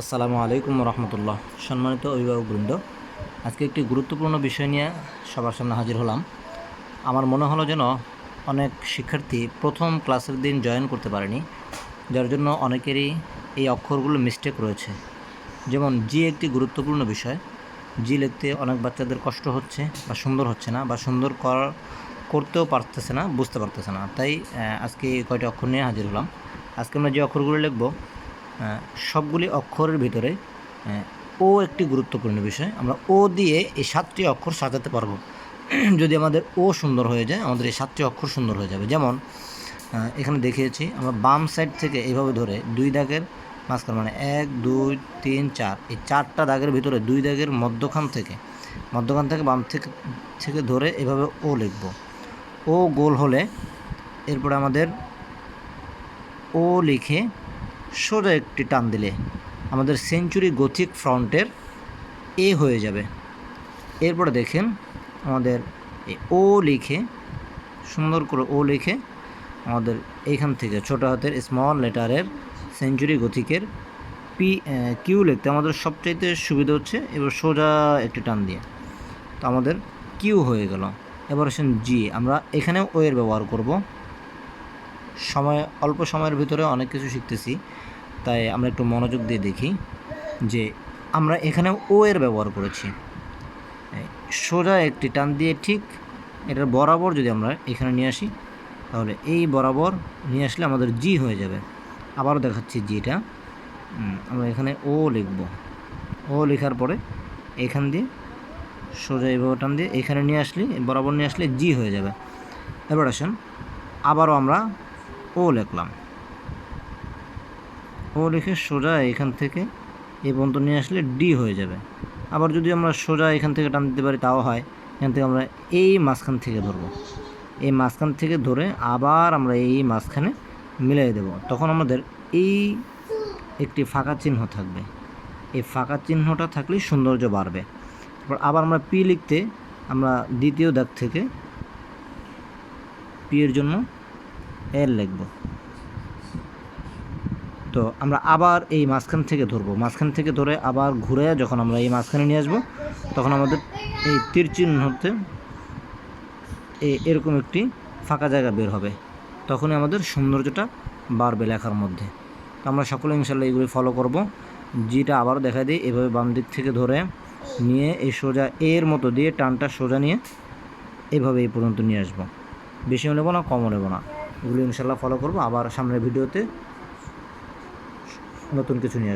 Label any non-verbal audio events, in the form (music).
আসসালামু আলাইকুম রহমতুল্লাহ। সম্মানিত অভিভাবকবৃন্দ, আজকে একটি গুরুত্বপূর্ণ বিষয় নিয়ে সবার সামনে হাজির হলাম। আমার মনে হলো যেন অনেক শিক্ষার্থী প্রথম ক্লাসের দিন জয়েন করতে পারেনি, যার জন্য অনেকেরই এই অক্ষরগুলো মিস্টেক রয়েছে। যেমন জি একটি গুরুত্বপূর্ণ বিষয়। জি লিখতে অনেক বাচ্চাদের কষ্ট হচ্ছে বা সুন্দর হচ্ছে না বা সুন্দর কর, করতেও পারতেছে না, বুঝতে পারতেছে না। তাই আজকে কয়টি অক্ষর নিয়ে হাজির হলাম। আজকে আমরা যে অক্ষরগুলো লিখব সবগুলি অক্ষরের ভিতরে ও একটি গুরুত্বপূর্ণ বিষয়। আমরা ও দিয়ে এই সাতটি অক্ষর সাজাতে পারব। (clears throat) যদি আমাদের ও সুন্দর হয়ে যায়, আমাদের এই সাতটি অক্ষর সুন্দর হয়ে যাবে। যেমন এখানে দেখিয়েছি, আমরা বাম সাইড থেকে এইভাবে ধরে দুই দাগের মাঝখান মানে এক, দুই, তিন, চার, এই চারটা দাগের ভিতরে দুই দাগের মধ্যখান থেকে মধ্যখান থেকে বাম থেকে থেকে ধরে এভাবে ও লিখব। ও গোল হলে এরপরে আমাদের ও লিখে সোজা একটি টান দিলে আমাদের সেঞ্চুরি গথিক ফ্রন্টের এ হয়ে যাবে। এরপরে দেখেন আমাদের ও লিখে, সুন্দর করে ও লিখে আমাদের এইখান থেকে ছোট হাতের স্মল লেটারের সেঞ্চুরি গথিকের পি কিউ লিখতে আমাদের সবচাইতে সুবিধা হচ্ছে, এবার সোজা একটি টান দিয়ে। তো আমাদের কিউ হয়ে গেল। এবার আসেন জি আমরা এখানেও ও এর ব্যবহার করব। সময়, অল্প সময়ের ভিতরে অনেক কিছু শিখতেছি। তাই আমরা একটু মনোযোগ দিয়ে দেখি যে আমরা এখানে ও এর ব্যবহার করেছি। সোজা একটি টান দিয়ে ঠিক এটার বরাবর যদি আমরা এখানে নিয়ে আসি, তাহলে এই বরাবর নিয়ে আসলে আমাদের জি হয়ে যাবে। আবারও দেখাচ্ছি জিটা আমরা এখানে ও লিখব। ও লেখার পরে এখান দিয়ে সোজা এইভাবে টান দিয়ে এখানে নিয়ে আসলে, বরাবর নিয়ে আসলে জি হয়ে যাবে। এবার আসেন, আবারও আমরা ও লিখলাম। ও লিখে সোজা এখান থেকে এই পর্যন্ত নিয়ে আসলে ডি হয়ে যাবে। আবার যদি আমরা সোজা এখান থেকে টান দিতে পারি, তাও হয়। এখান থেকে আমরা এই মাঝখান থেকে ধরবো। এই মাঝখান থেকে ধরে আবার আমরা এই মাঝখানে মিলিয়ে দেব। তখন আমাদের এই একটি ফাঁকা চিহ্ন থাকবে। এই ফাঁকা চিহ্নটা থাকলেই সৌন্দর্য বাড়বে। তারপর আবার আমরা পি লিখতে আমরা দ্বিতীয় দাগ থেকে পি এর জন্য এল লিখব। তো আমরা আবার এই মাঝখান থেকে ধরবো। মাঝখান থেকে ধরে আবার ঘুরে যখন আমরা এই মাঝখানে নিয়ে আসব, তখন আমাদের এই তীর চিহ্নতে এই এরকম একটি ফাঁকা জায়গা বের হবে। তখনই আমাদের সৌন্দর্যটা বাড়বে লেখার মধ্যে। তো আমরা সকলে ইনশাল্লাহ এইগুলি ফলো করব। জিটা আবারও দেখা দিই, এভাবে বাম দিক থেকে ধরে নিয়ে এই সোজা এর মতো দিয়ে টানটা সোজা নিয়ে এভাবে এই পর্যন্ত নিয়ে আসব। বেশিও নেব না কমও নেব না এগুলো ইনশাল্লাহ ফলো করব। আবার সামনের ভিডিওতে নতুন কিছু নিয়ে